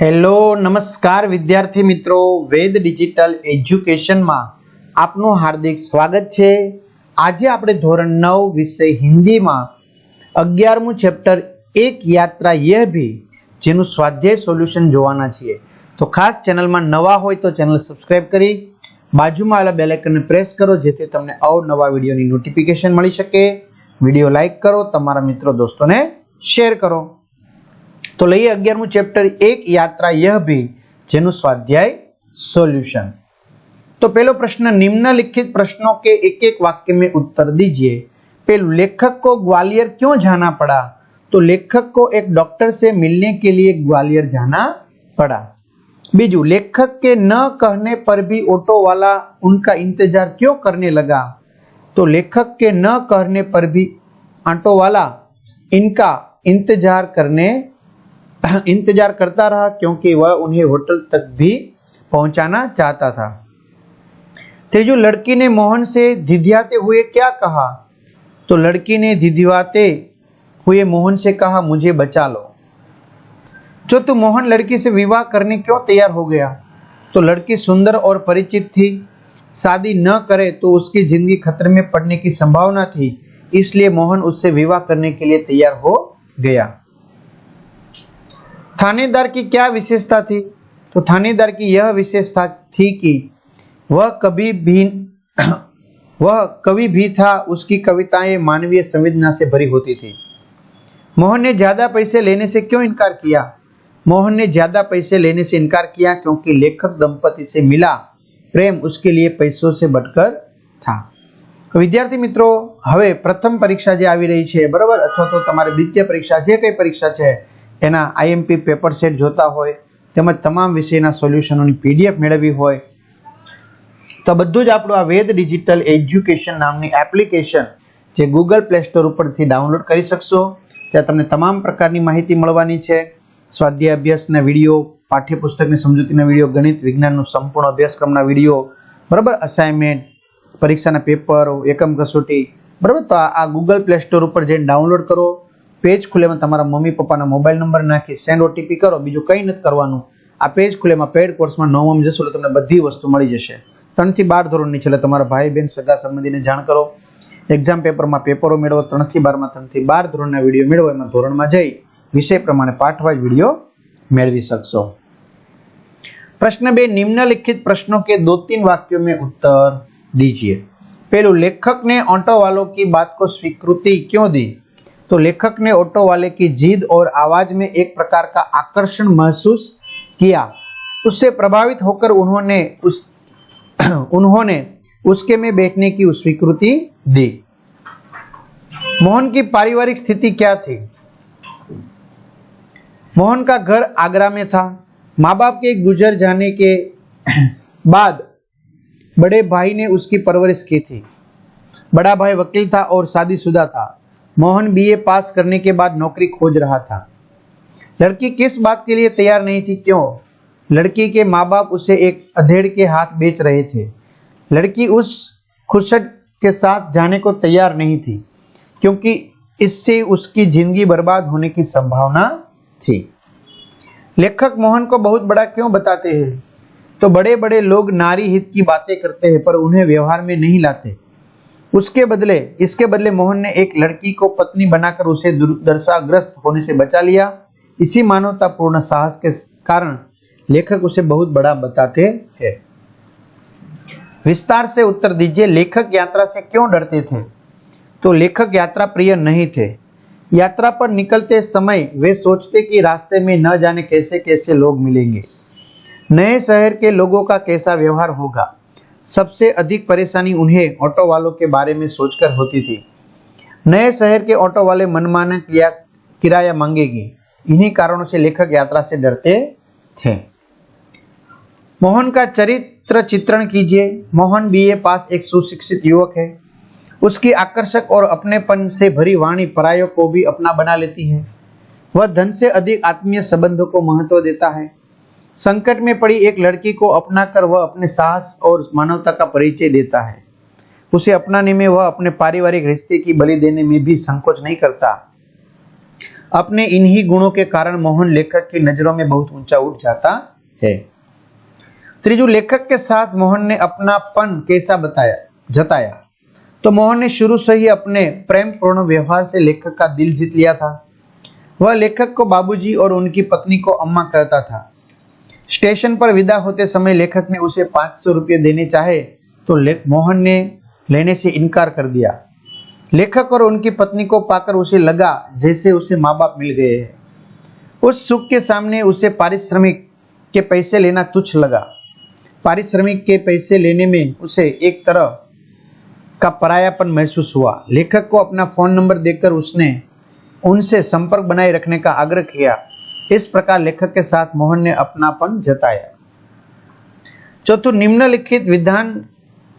Hello, નમસ્કાર વિદ્યાર્થી મિત્રો. વેદ ડિજિટલ એજ્યુકેશનમાં આપનું હાર્દિક સ્વાગત છે. આજે આપણે ધોરણ નવ વિષય હિન્દીમાં અગિયારમું ચેપ્ટર એક યાત્રા યહ ભી, જેનું સ્વાધ્યાય સોલ્યુશન જોવાના છીએ. તો ખાસ ચેનલમાં નવા હોય તો ચેનલ સબસ્ક્રાઇબ કરી, બાજુમાં આવેલા બેલ પ્રેસ કરો, જેથી તમને અવનવા વિડીયોની નોટિફિકેશન મળી શકે. વીડિયો લાઇક કરો, તમારા મિત્રો, દોસ્તોને શેર કરો. તો લઈએ અગિયારમું ચેપ્ટર એક યાત્રા યહ ભી જેનું સ્વાધ્યાય સોલ્યુશન તો પહેલો પ્રશ્ન निम्नलिखित प्रश्नों के एक एक वाक्य में उत्तर दीजिए पेलू लेखक को ग्वालियर क्यों जाना पड़ा तो लेखक को एक डॉक्टर से मिलने के लिए ग्वालियर जाना पड़ा बीजू लेखक के न कहने पर भी ऑटो वाला उनका इंतजार क्यों करने लगा तो लेखक के न कहने पर भी ऑटो वाला इनका इंतजार करने इंतज़ार करता रहा क्योंकि वह उन्हें होटल तक भी पहुंचाना चाहता था। तेजू लड़की ने मोहन से धिधियाते हुए क्या कहा? तो लड़की ने धिधिवाते हुए मोहन से कहा, मुझे बचा लो। जो तू मोहन लड़की से विवाह करने क्यों तैयार हो गया? तो लड़की सुंदर और परिचित थी। शादी न करे तो उसकी ज़िंदगी खतरे में पड़ने की संभावना थी, इसलिए मोहन उससे विवाह करने के लिए तैयार हो गया। थानेदार की क्या विशेषता थी तो थानेदार की यह विशेषता थी कि वह कभी भी वह कवि भी था उसकी कविताएं मानवीय संवेदना से भरी होती थी मोहन ने ज्यादा पैसे लेने से क्यों इनकार किया मोहन ने ज्यादा पैसे लेने से इनकार किया क्योंकि लेखक दंपति से मिला प्रेम उसके लिए पैसों से बढ़कर था વિદ્યાર્થી મિત્રો હવે પ્રથમ પરીક્ષા જે આવી રહી છે બરાબર અથવા તો તમારે દ્વિતીય પરીક્ષા જે કઈ પરીક્ષા છે એના આઈએમપી પેપર સેટ જોતા હોય, તેમજ તમામ વિષયના સોલ્યુશનોની પીડીએફ મેળવવી હોય, તો બધું જ આપણું આ વેદ ડિજિટલ એજ્યુકેશન નામની એપ્લિકેશન જે ગૂગલ પ્લે સ્ટોર ઉપરથી ડાઉનલોડ કરી શકશો. ત્યાં તમને તમામ પ્રકારની માહિતી મળવાની છે. સ્વાધ્યાય અભ્યાસના વીડિયો, પાઠ્યપુસ્તકની સમજૂતીના વીડિયો, ગણિત, વિજ્ઞાનનો સંપૂર્ણ અભ્યાસક્રમના વીડિયો, બરાબર અસાઇનમેન્ટ પરીક્ષાના પેપરો એકમ કસોટી, બરાબર, તો આ ગૂગલ પ્લે સ્ટોર ઉપર જઈને ડાઉનલોડ કરો. પેજ ખુલેમાં તમારા મમ્મી પપ્પાના મોબાઈલ નંબર નાખી સેન્ડ ઓટીપી કરો બીજું કંઈ નથી કરવાનું આ પેજ ખુલેમાં પેડ કોર્સમાં નવમ જશો એટલે તમને બધી વસ્તુ મળી જશે ત્રણથી બાર ધોરણની છે એટલે તમારા ભાઈ બહેન સગા સંબંધીને જાણ કરો એક્ઝામ પેપરમાં પેપરો મેળવો ત્રણથી બારમાં ત્રણથી બાર ધોરણના વિડીયો મેળવો એમાં ધોરણમાં જઈ વિષય પ્રમાણે પાઠવાઇઝ વિડીયો મેળવી શકશો प्रश्न बे निम्नलिखित प्रश्नों के दो तीन वाक्यों में उत्तर दीजिए पहलू लेखक ने ऑटो वालों की बात को स्वीकृति क्यों दी तो लेखक ने ऑटो वाले की जिद और आवाज़ में एक प्रकार का आकर्षण महसूस किया। उससे प्रभावित होकर उन्होंने उस, उन्होंने उसके में बैठने की स्वीकृति दी। मोहन की पारिवारिक स्थिति क्या थी? मोहन का घर आगरा में था। माँ बाप के गुजर जाने के बाद बड़े भाई ने उसकी परवरिश की थी। बड़ा भाई वकील था और शादीशुदा था। मोहन बीए पास करने के बाद नौकरी खोज रहा था। लड़की किस बात के लिए तैयार नहीं थी क्यों? लड़की के माँ बाप उसे एक अधेड़ के हाथ बेच रहे थे। लड़की उस खुशट के साथ जाने को तैयार नहीं थी, क्योंकि इससे उसकी ज़िंदगी बर्बाद होने की संभावना थी। लेखक मोहन को बहुत बड़ा क्यों बताते हैं? तो बड़े बड़े लोग नारी हित की बातें करते हैं, पर उन्हें व्यवहार में नहीं लाते। उसके बदले, इसके बदले मोहन ने एक लड़की को पत्नी बनाकर उसे दुर्दशाग्रस्त होने से बचा लिया। इसी मानवतापूर्ण साहस के कारण लेखक उसे बहुत बड़ा बताते हैं विस्तार से उत्तर दीजिए, लेखक यात्रा से क्यों डरते थे? तो लेखक यात्रा प्रिय नहीं थे। यात्रा पर निकलते समय वे सोचते कि रास्ते में न जाने कैसे कैसे लोग मिलेंगे। नए शहर के लोगों का कैसा व्यवहार होगा? सबसे अधिक परेशानी उन्हें ऑटो वालों के बारे में सोचकर होती थी। नए शहर के ऑटो वाले मनमाना किया, किराया मांगेगी। इन्हीं कारणों से लेखक यात्रा से डरते थे। मोहन का चरित्र चित्रण कीजिए। मोहन बीए पास एक सुशिक्षित युवक है। उसकी आकर्षक और अपनेपन से भरी वाणी परायों को भी अपना बना लेती है। वह धन से अधिक आत्मीय संबंधों को महत्व देता है। संकट में पड़ी एक लड़की को अपनाकर वह अपने साहस और मानवता का परिचय देता है। उसे अपनाने में वह अपने पारिवारिक रिश्ते की बलि देने में भी संकोच नहीं करता। अपने इन्हीं गुणों के कारण मोहन लेखक की नज़रों में बहुत ऊँचा उठ जाता है। त्रिजु लेखक के साथ मोहन ने अपनापन कैसा बताया, जताया। तो मोहन ने शुरू से ही अपने प्रेम पूर्ण व्यवहार से लेखक का दिल जीत लिया था। वह लेखक को बाबूजी और उनकी पत्नी को अम्मा कहता था। स्टेशन पर विदा होते समय लेखक ने उसे पाँच सौ रुपये देने चाहे तो मोहन ने लेने से इनकार कर दिया। लेखक और उनकी पत्नी को पाकर उसे लगा जैसे उसे माँ बाप मिल गए हैं। उस सुख के सामने उसे पारिश्रमिक के पैसे लेना तुच्छ लगा। पारिश्रमिक के पैसे लेने में उसे एक तरह का परायापन महसूस हुआ। लेखक को अपना फ़ोन नंबर देकर उसने उनसे संपर्क बनाए रखने का आग्रह किया। इस प्रकार लेखक के साथ मोहन ने अपनापन जताया। चौथु, निम्नलिखित विधान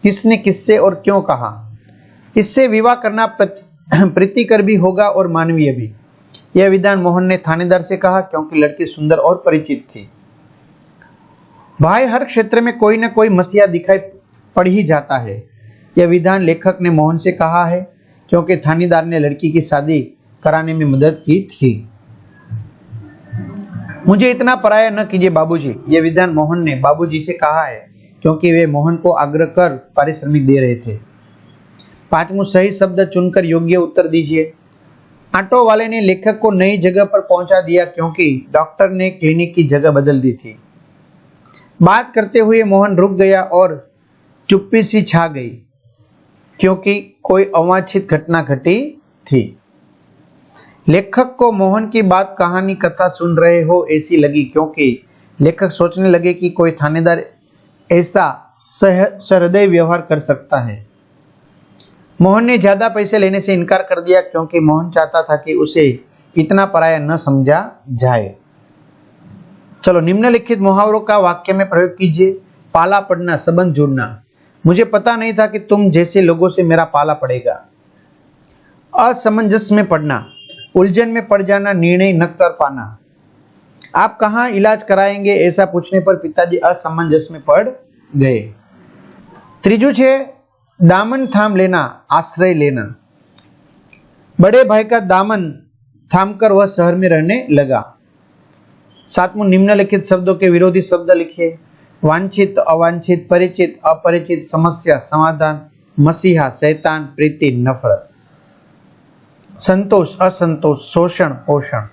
किसने किससे और क्यों कहा? इससे विवाह करना प्रीतिकर भी होगा और मानवीय भी। यह विधान मोहन ने थानेदार से कहा क्योंकि लड़की सुंदर और परिचित थी। भाई, हर क्षेत्र में कोई न कोई मसीहा दिखाई पड़ ही जाता है। यह विधान लेखक ने मोहन से कहा है क्योंकि थानेदार ने लड़की की शादी कराने में मदद की थी। मुझे इतना पराया न कीजिए बाबूजी। ये विधान मोहन ने बाबूजी से कहा है, क्योंकि वे मोहन को आग्रह कर पारिश्रमिक दे रहे थे। पांचवू सही शब्द चुनकर योग्य उत्तर दीजिए। ऑटो वाले ने लेखक को नई जगह पर पहुँचा दिया, क्योंकि डॉक्टर ने क्लिनिक की जगह बदल दी थी। बात करते हुए मोहन रुक गया और चुप्पी सी छा गई, क्योंकि कोई अवांछित घटना घटी थी। लेखक को मोहन की बात कहानी कथा सुन रहे हो ऐसी लगी क्योंकि लेखक सोचने लगे कि कोई थानेदार ऐसा सहृदय व्यवहार कर सकता है। मोहन ने ज़्यादा पैसे लेने से इनकार कर दिया क्योंकि मोहन चाहता था कि उसे इतना पराया न समझा जाए। चलो, निम्नलिखित मुहावरों का वाक्य में प्रयोग कीजिए। पाला पड़ना, संबंध जुड़ना। मुझे पता नहीं था कि तुम जैसे लोगों से मेरा पाला पड़ेगा। असमंजस में पड़ना। उलझन में पड़ जाना, निर्णय न कर पाना। आप कहा इलाज कराएँगे ऐसा पूछने पर पिताजी असमंजस में पड़ गए। ત્રીજું છે દામન થામ लेना આશ્રય લેના બડે ભાઈ કા દામન થામ वह शहर में रहने लगा। साथ में निम्नलिखित शब्दों के विरोधी शब्द लिखिए वांछित, अवांछित, परिचित, अपरिचित, समस्या, समाधान, मसीहा, शैतान, प्रीति, नफरत। સંતોષ, અસંતોષ, શોષણ, પોષણ.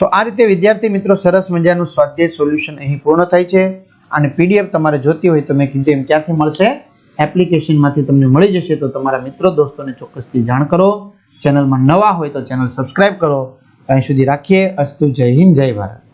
તો આ રીતે વિદ્યાર્થી મિત્રો સરસ મજાનું સ્વાધ્યાય સોલ્યુશન અહીં પૂર્ણ થાય છે અને પીડીએફ તમારે જોતી હોય તો મેં કીધું એમ ક્યાંથી મળશે? એપ્લિકેશનમાંથી તમને મળી જશે તો તમારા મિત્રો દોસ્તોને ચોક્કસથી જાણ કરો. ચેનલમાં નવા હોય તો ચેનલ સબસ્ક્રાઈબ કરો. અહીં સુધી રાખીએ. અસ્તુ જય હિન્દ, જય ભારત.